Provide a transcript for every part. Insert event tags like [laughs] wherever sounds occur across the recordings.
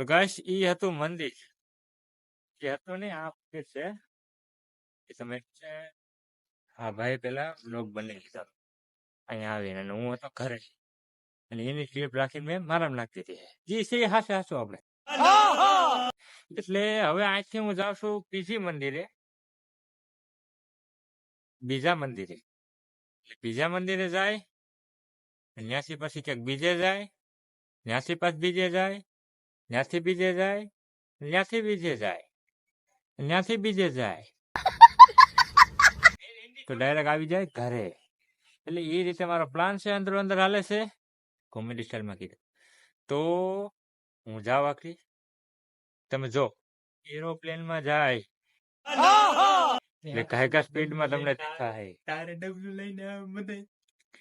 તો ગાઈસ ઈ હતું મંદિર એ હતું ને આ મંદિર છે એ તમે છે હા ભાઈ પેલા બ્લોગ બની લીધો અહીંયા આવીને અને હું હતો ઘરે અને એની ક્લિપ રાખીને મેં મારામાં નાખી હતી જી છે એ હાસે હાસો આપણે એટલે હવે અહીંથી હું જાઉં છું બીજી મંદિરે બીજા મંદિરે એટલે બીજા મંદિરે જાય ત્યાંથી પછી ક્યાંક બીજે જાય ત્યાંથી પાછ બીજે જાય ત્યાંથી બીજે જાય ત્યાંથી બીજે જાય ત્યાંથી બીજે જાય. તો ડાયરેક્ટ આવી જાય ઘરે. એટલે એ રીતે મારો પ્લાન છે અંદર અંદર હાલે છે કોમેડી સ્ટાઇલમાં કીધું. તો હું જાવ આખરી તમે જો એરોપ્લેનમાં જાય. એટલે કાયકા સ્પીડમાં તમને દેખાય તારે ડબલ્યુ લઈને બધા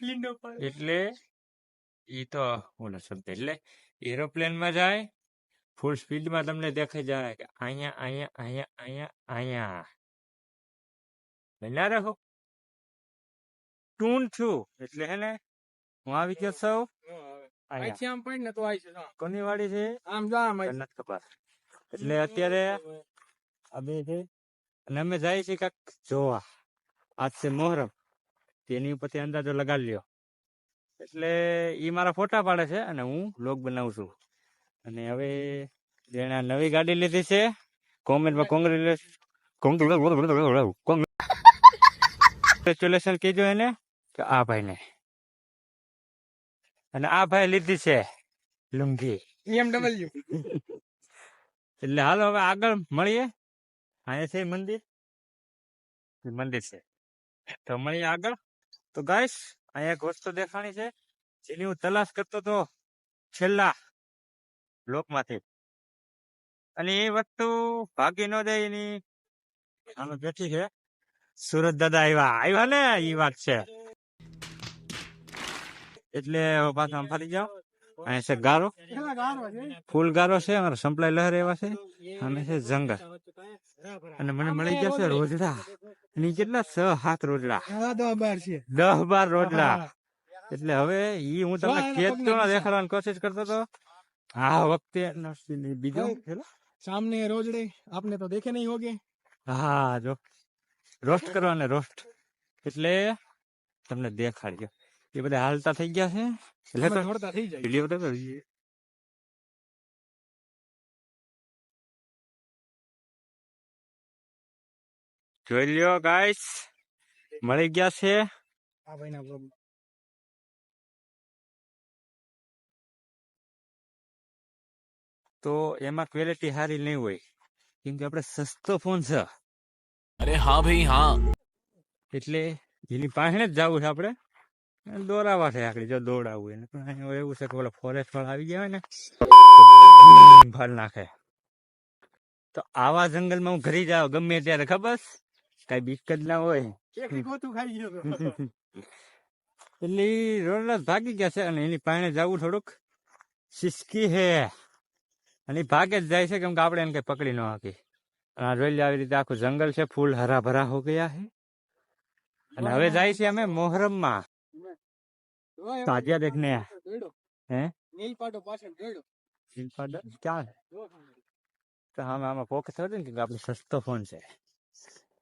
લીંડો એટલે ઈ તો ઓલો શબ્દ એટલે એરોપ્લેનમાં જાય ફૂલ સ્પીડમાં તમને દેખાઈ જાય કે અહીંયા અહીંયા અહીંયા અહીંયા અહીંયા. બન્યા રહો ટૂન છું. એટલે હે ને હું આવી ગયો સૌ આમ પણ ને આવી છે કોની વાડી છે? આમ જા આમ નથી જન્નત એટલે અત્યારે છે અને અમે જાય છે કાંક જોવા. આજ છે મોહરમ. તેની ઉપરથી અંદાજો લગાડી લ્યો. એટલે ઈ મારા ફોટા પાડે છે અને હું લોગ બનાવું છું. અને હવે જેણે નવી ગાડી લીધી છે કોમેન્ટમાં કોંગ્રેચ્યુલેશન કોંગ્રેચ્યુલેશન કીધું એને કે આ ભાઈને. અને આ ભાઈ લીધી છે લુંગી. ઈએમડબલ્યુ એટલે હાલો હવે આગળ મળીએ. અહીંયા છે મંદિર. મંદિર છે. તો મળીએ આગળ. તો ગાઈસ અહીંયા એક વસ્તુ દેખાણી છે. જેની હું તલાશ કરતો હતો છેલ્લા લોકમાંથી. અને એ વસ્તુ ભાગી ન જાય એની. આમે બેઠી છે. સુરત દાદા આવ્યા આવ્યા ને એ વાત છે. એટલે પાછા ફરી જાઓ. અહીંયા છે ગારો. ફૂલ ગારો છે અમારે સંપલાઈ લહેર એવા છે. અને છે જંગલ. અને મને મળી જશે રોજડા. ની કેટલા છ સાત રોજડા. દસ બાર રોજડા. એટલે હવે ઈ હું તમને ખેતરો દેખાડવાની કોશિશ કરતો હતો. આ વખતે નરસિંહ બીજો સામને રોજડે આપને તો દેખે નહીં હોગે હા જો રોસ્ટ કરવાને રોસ્ટ એટલે તમને દેખાડજો એ બધા હાલતા થઈ ગયા છે એટલે તો છોડતા થઈ જાય વિડીયો તો જોઈ લ્યો ગાઈસ મળી ગયા છે આ ભાઈના તો એમાં ક્વોલિટી સારી નહીં હોય. કેમ કે આપણે સસ્તો ફોન છે. અરે હા ભાઈ હા. એટલે એની પાસે જ જવું છે આપણે. દોરાવા છે આખડી જો દોડાવું એને. પણ અહીંયા એવું છે કે પેલા ફોરેસ્ટ વાળા આવી ગયા હોય ને ફળ નાખે. તો આવા જંગલમાં હું ઘરે જાવ ગમે ત્યારે ખબર? કઈ બીક જ ના હોય. [laughs] એટલે રોડ ભાગી ગયા છે અને એની પાસે જવું થોડુંક સિસ્કી હે અને ભાગે જ જાય છે કેમ કે આપણે એને કઈ પકડી ન હાકી અને આ જોઈ લે આવી રીતે આખું જંગલ છે ફૂલ હરાભરા હો ગયા છે. અને હવે જાય છે અમે મોહરમમાં. તાજિયા દેખને. હે? નીલપાડો પાછળ જોડો નીલપાડો? ક્યાં તો હા આમાં પોકે થયો ને કે આપણે સસ્તો ફોન છે.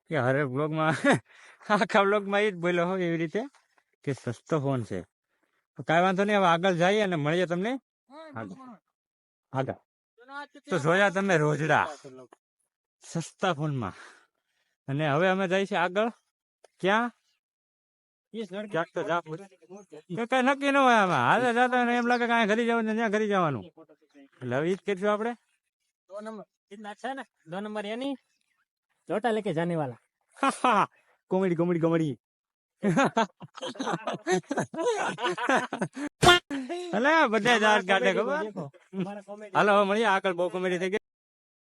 કે હરે બ્લોગમાં [laughs] આખા બ્લોગમાં એ જ બોલ્યો હોય એવી રીતે કે સસ્તો ફોન છે. કાંઈ વાંધો નહીં હવે આગળ જઈએ અને મળીએ તમને. આગળ આગળ તો જોયા તમે રોજડા. સસ્તા ફોનમાં. અને હવે અમે જઈએ છીએ આગળ. ક્યાં? નક્કી ન હોય આમાં. હાલે જતા એમ લાગે કે ઘરી જવાનું ત્યાં ઘરી જવાનું. એટલે હવે ઈ જ કરશું દો નંબર. છે ને? દો નંબર એની. ચોટા લેકે જાને વાલા. Comedy comedy comedy. [laughs] [laughs] અલે બધા જાત કાઢે ખબર હાલો મળીએ આગળ બહુ કોમેડી થઈ ગઈ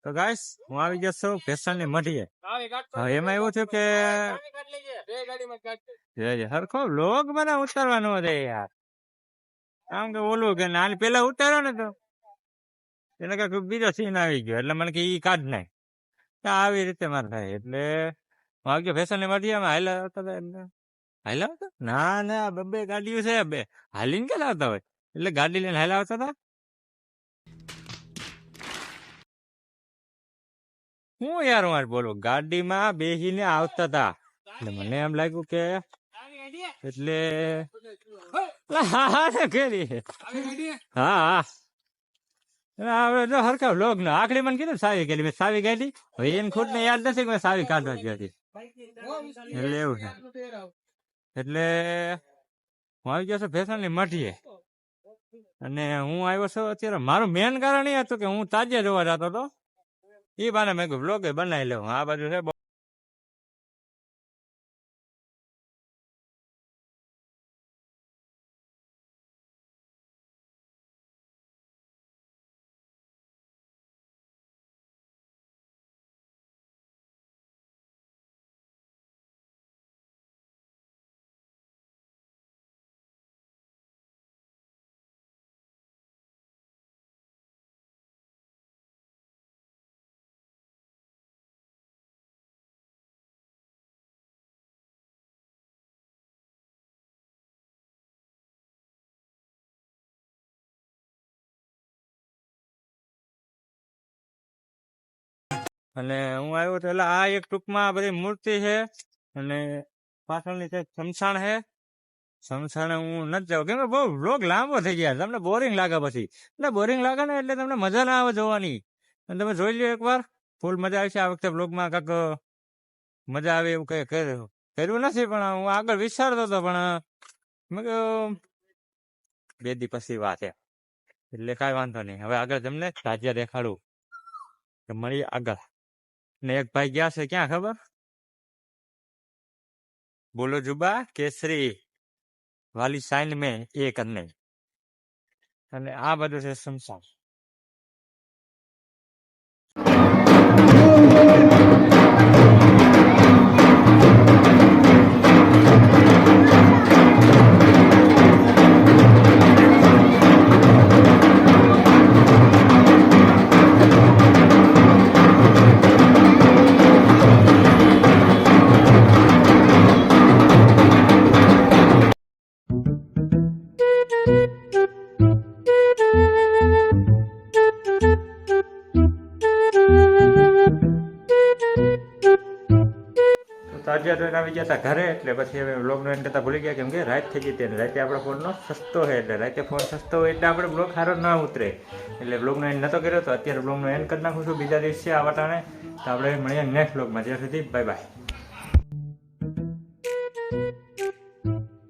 તો ગાઈસ હું આવી ગયો છું ફેશન ની મઢીએ એમાં એવું થયું કે હરખો લોક બધા ઉતારવાનો હતો યાર કારણ કે ઓલું કે નાન પેલા ઉતાર્યો ને તો એટલે કે બીજો સીન આવી ગયો એટલે મને કે ઈ કાઢ નાખ આવી રીતે મારે થાય એટલે હું આવી ગયો ફેશન ની મઢીએ હાલ હતા હાલ્યા ના ના બબ્બે ગાડીઓ છે, બે. હાલીને ક્યાં આવતા હોય? એટલે ગાડી લઈને હાલ્યા આવતા હતા? હું યાર હું બોલો? ગાડીમાં બેસીને આવતા હતા. એટલે મને એમ લાગ્યું કે એટલે હા હા હવે જો ના આખડી મને કીધું સાવી ગયેલી મેં સાવી ગયેલી હવે એને ને યાદ નથી મેં સાવી કાઢવા ગઈ એટલે એવું એટલે હું આવી ગયો છું ભેસણની મઠીએ. અને હું આવ્યો છું અત્યારે મારું મેન કારણ એ હતું કે હું તાજે જોવા જતો હતો. એ બાને મેં બ્લોગ બનાવી લઉં આ બાજુ છે અને હું આવ્યો તો એટલે આ એક ટૂંકમાં બધી મૂર્તિ છે અને પાછળની છે શમશાન છે, શમશાને હું નથી જાઉં. કેમ કે બહુ લોક લાંબો થઈ ગયા. તમને બોરિંગ લાગે પછી. એટલે બોરિંગ લાગે ને એટલે તમને મજા ના આવે જોવાની. અને તમે જોઈ લ્યો એકવાર. ફૂલ મજા આવી છે. આ વખતે બ્લોગમાં કાંક મજા આવે એવું કઈ કર્યું નથી પણ હું આગળ વિચારતો હતો પણ, મેં કહ્યું બે દી પછી વાત એટલે કાંઈ વાંધો નહીં. હવે આગળ તમને તાજિયા દેખાડું. તો મળીએ આગળ. ને એક ભાઈ ગયા છે ક્યાં ખબર બોલો જુબા કેસરી વાલી સાઈન મેં એ કરને અને આ બધું છે શમશાન તાજિયા આવી ગયા ઘરે, એટલે પછી હવે બ્લોગનો એન્ડ કરતા ભૂલી ગયા, કેમ કે રાત થઈ હતી અને રાતે આપણા ફોનનો સસ્તો છે, એટલે રાતે ફોન સસ્તો હોય એટલે આપણે બ્લોગ સારો ના ઉતરે. એટલે બ્લોગનો એન્ડ નહોતો કર્યો, તો અત્યારે બ્લોગનો એન્ડ કરી નાખું છું બીજા દિવસે આ વટાણે તો આપણે મળીએ નેક્સ્ટ બ્લોગમાં ત્યાં સુધી બાય બાય